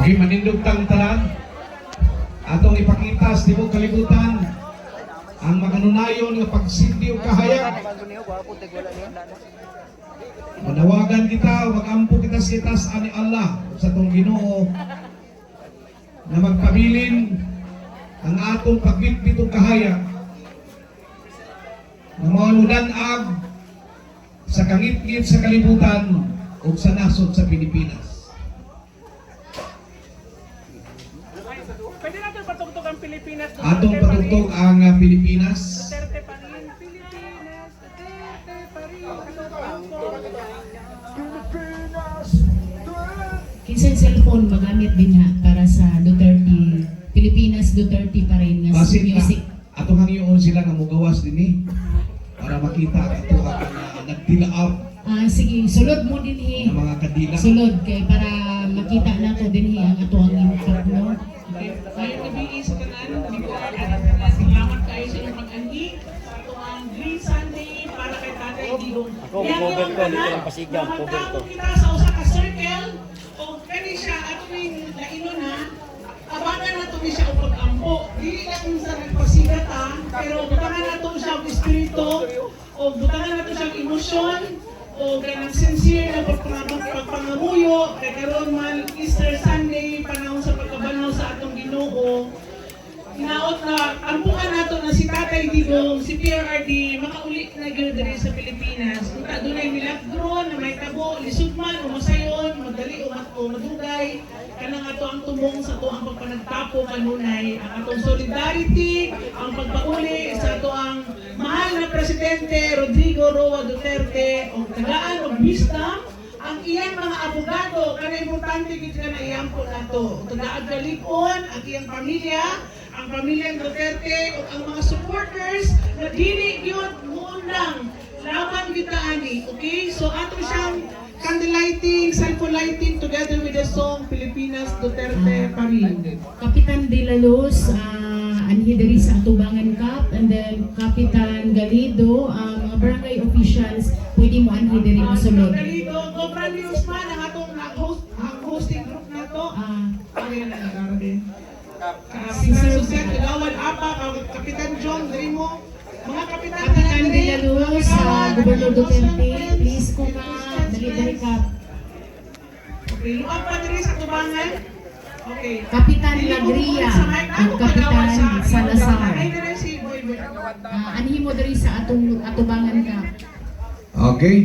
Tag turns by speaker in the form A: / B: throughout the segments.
A: Okay, manindog tang. Atong ipakita sa tibok kalibutan ang makanunayon nga pagsilbi o kahayag. Manawagan kita, magampo kita sa itas ani Allah sa tong Ginoo na magpabilin ang atong pagbitbit o kahayag na mawaludan ag sa kangit-ngit sa kalibutan o sa nasod sa Pilipinas.
B: Pwede natin patugtog ang Pilipinas.
A: Atong
B: Duterte pa rin.
A: patugtog ang uh, Pilipinas.
B: Duterte pa rin. Pilipinas. Duterte pa rin.
C: Kinsang cellphone magamit din ha para sa Duterte. Pilipinas Duterte pa rin nga
A: Basit na,
C: music.
A: atong hangyoon sila nga mugawas din eh. Para makita ang ito ang uh, nagtilaap
C: Ah sige, sulod mo din hi.
A: ng mga kadila.
C: Sulod kay
B: Kayo gabi sa kanan, biguan at kanan. Salamat kayo sa ito ang Green Sunday para kay Tatay Digong.
D: Ako, cover ko, hindi ko lang pasigang, cover ko.
B: kita sa usa ka circle, o kani siya, ato ning lainon ha, abangan nato ni siya og pag-ampo. Dili lang sa nagpasigat ha, pero butangan nato siya og espiritu, o butangan nato siya og emosyon, o ganang sincere na pagpangamuyo, kay karon man Easter Sunday, panahon sa pagkabanaw sa atong Ginoo. Hinaot na ampukan nato na si Tatay Digong, si PRRD, makauli na gyud diri sa Pilipinas. Kung adunay milagro na may tabo, lisod man o masayon, madali o o madugay, kanang ato ang tumong sa ato ang pagpanagtapo kanunay, ang atong solidarity, ang pagpauli sa ato ang mahal na presidente Rodrigo Roa Duterte o tagaan og wisdom ang iyang mga abogado. Kana importante gid ka na iyampo nato tugaad galikon ang iyang pamilya ang pamilya Duterte ug ang mga supporters na dili gyud muundang laban kita ani. Okay? So ato siyang candlelighting cellphone lighting together with the song Pilipinas Duterte pa rin
C: Kapitan De La Luz, ah, anhi diri sa Atubangan Cup and then Kapitan Galido, ang mga barangay officials pwede mo anhi diri mosulod.
B: Galito, Cobra News man ang atong na-host ang hosting group nato
C: Ah,
B: Ano yan ang nagarating? Si Sir Jose Kagawan Apa, Kap- Kapitan John Drimo, mga kapitan
C: Kapitan De La Luz, ah, Gobernador Duterte, please ko ka, ka.
B: Okay, luwag pa diri sa tubangan. Okay.
C: Kapitan Lagria.
B: Ako
C: ug Kapitan
B: sa-
C: Salazar.
B: Ay, diri si Boy Boy.
C: Ah, anhi mo diri sa atong Atubangan Cup.
A: Okay.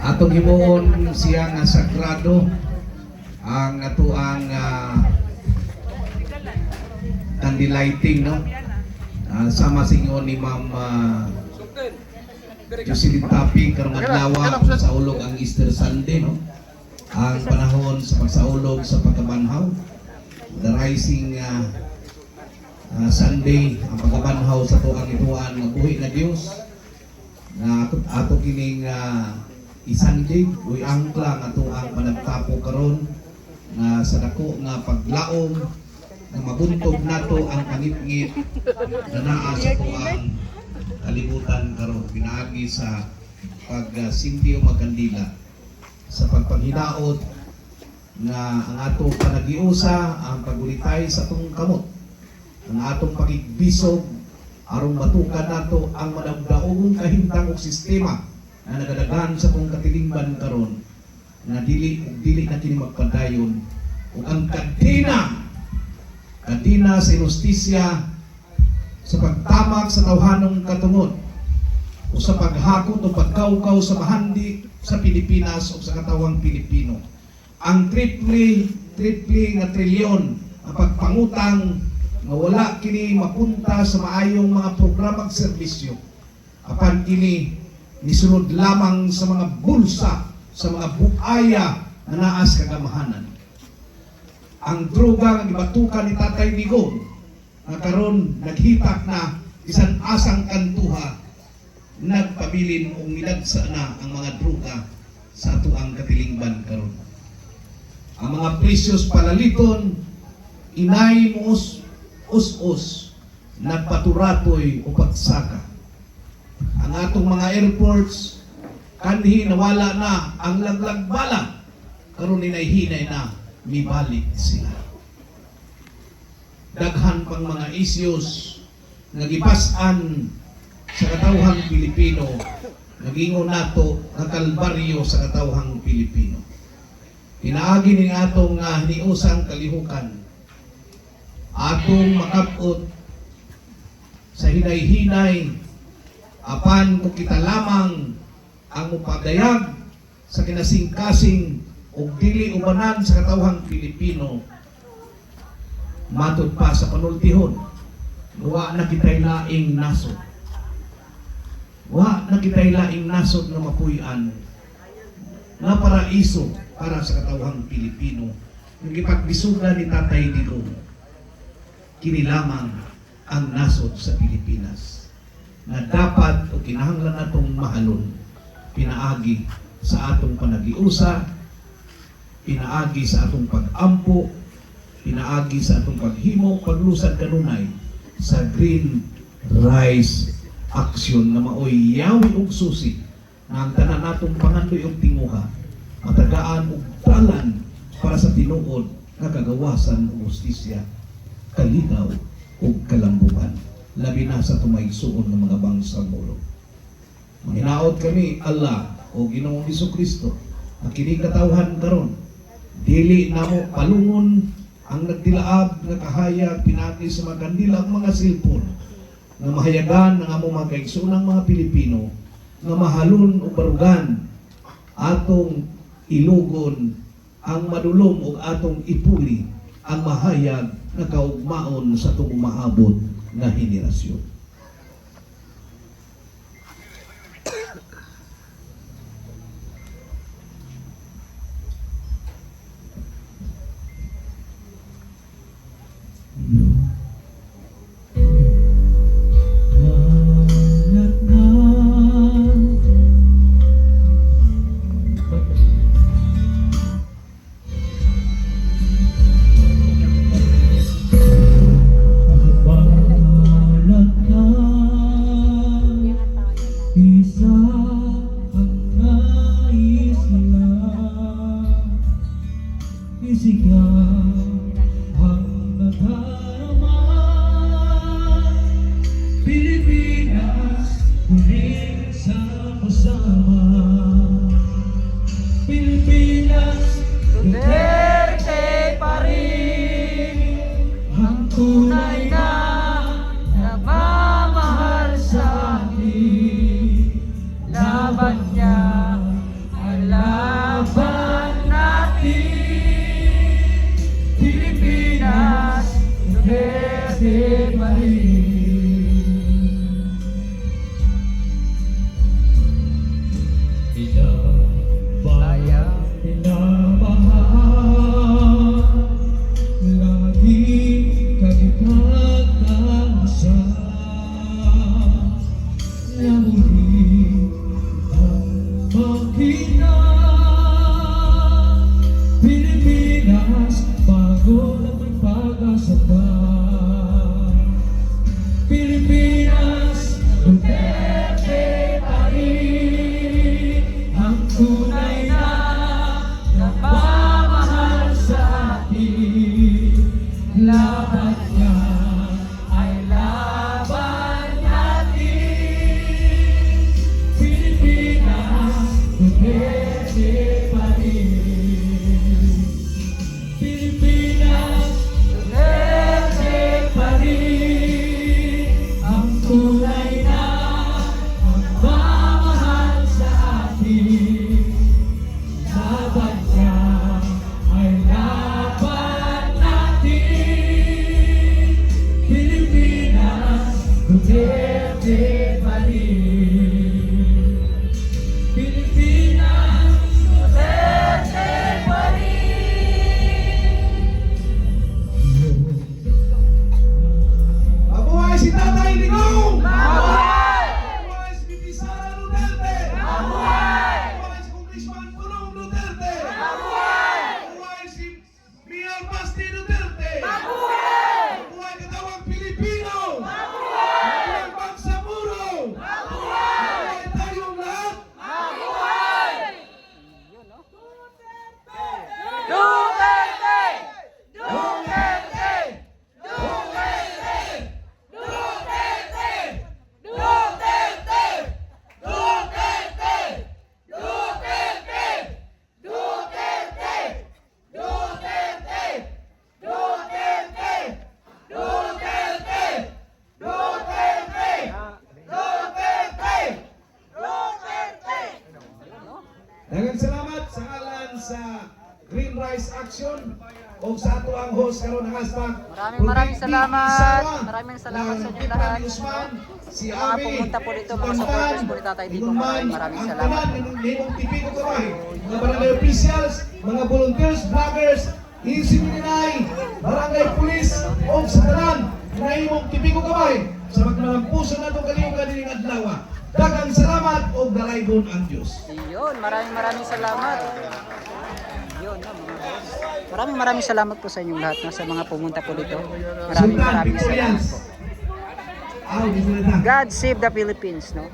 A: Atong himuon siya nga sagrado ang atuang uh, lighting no. Ah, sama sa inyo ni Ma'am uh, Jocelyn Tapi karong adlaw sa ulog ang Easter Sunday no. Ang panahon sa pagsaulog sa pagkabanhaw. The rising uh, uh, Sunday ang pagkabanhaw sa tuang ituan nga buhi na Dios nga ato, ato kining uh, isandig uy angkla nga tuang panagtapo karon nga sa dako nga paglaom nga mabuntog nato ang pangit-ngit na naa sa tuang kalibutan karon pinaagi sa pag uh, o magkandila sa pagpanghinaot nga ang atong panagiusa ang pagulitay sa atong kamot. Ang atong pagigbisog aron matukan nato ang madagdaong kahimtang og sistema na nagadaghan sa kong katilingban karon na dili dili na kini magpadayon. Ug ang kadina kadina sa justisya sa pagtamak sa tawhanong katungod o sa paghakot o pagkaukaw sa mahandi sa Pilipinas o sa katawang Pilipino. Ang triple, triple nga trilyon ang pagpangutang nga wala kini mapunta sa maayong mga programa at serbisyo. Apan kini nisunod lamang sa mga bulsa, sa mga buaya na naas kagamahanan. Ang droga nga gibatukan ni Tatay Digong nga karon naghitak na isang asang kantuha nagpabilin o nilagsa na ang mga droga sa ato ang katilingban karon. Ang mga precious palaliton inay muus us-us nagpaturatoy o pagsaka. Ang atong mga airports kanhi nawala na ang laglag bala karon ni hinay na mibalik sila. Daghan pang mga issues nga gipas-an sa katawhang Pilipino. Nagingon nato nga kalbaryo sa katawhang Pilipino. Pinaagi ni atong nga hiniusang kalihukan. Atong makabot sa hinay-hinay apan kung kita lamang ang mupadayag sa kinasing-kasing dili ubanan sa katawhang Pilipino matud pa sa panultihon. Wa na kitay laing nasod. Wa na kitay laing nasod nga mapuy-an. Nga paraiso para sa katawhang Pilipino. Yung ipagbisuga ni Tatay Digong kini lamang ang nasod sa Pilipinas. Na dapat o kinahanglan natong mahalon pinaagi sa atong panagiusa pinaagi sa atong pag-ampo pinaagi sa atong paghimo paglusad kanunay sa Green Rice Action na maoy yawi og susi na ang tanan natong pangandoy og tinguha matagaan og talan para sa tinuod nga kagawasan og justisya kalinaw ug kalambuan labi na sa tumaysuon ng mga bangsang ulo. Manghinaot kami Allah o Ginoong Hesus Kristo na kini katawhan karon dili namo palungon ang nagdilaab nga kahayag pinagi sa mga kandilang mga silpon nga mahayagan ng among mga kaigsoonang mga Pilipino nga mahalon o barugan atong ilugon ang madulom o atong ipuli ang mahayag na kaugmaon sa itong umaabot na henerasyon.
E: Pilipinas, Duterte pa rin ang tunay na nagmamahal sa atin. Laban niya ang laban natin. Pilipinas, Duterte sa
A: ato ang host karon ng hashtag
E: Maraming maraming salamat. Maraming salamat sa
A: Tiffany
E: lahat.
A: Si
E: mga pumunta po dito, mga supporters po ni Tatay
A: man,
E: maraming salamat.
A: Limong TV ko kamay, mga barangay officials, mga volunteers, vloggers, Insiminay, barangay police, o sa tanan, na imong TV ko kamay, sa magmalampuso na itong kalimugan din ng adlaw. Dagang salamat o dalaygon ang Diyos.
E: Yun, maraming maraming salamat. Yun, no, mga boss. Maraming maraming salamat po sa inyong lahat, no, sa mga pumunta po dito. Maraming maraming salamat po.
A: Na.
E: God save the Philippines, no?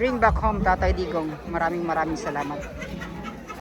E: Bring back home Tatay Digong. Maraming maraming salamat.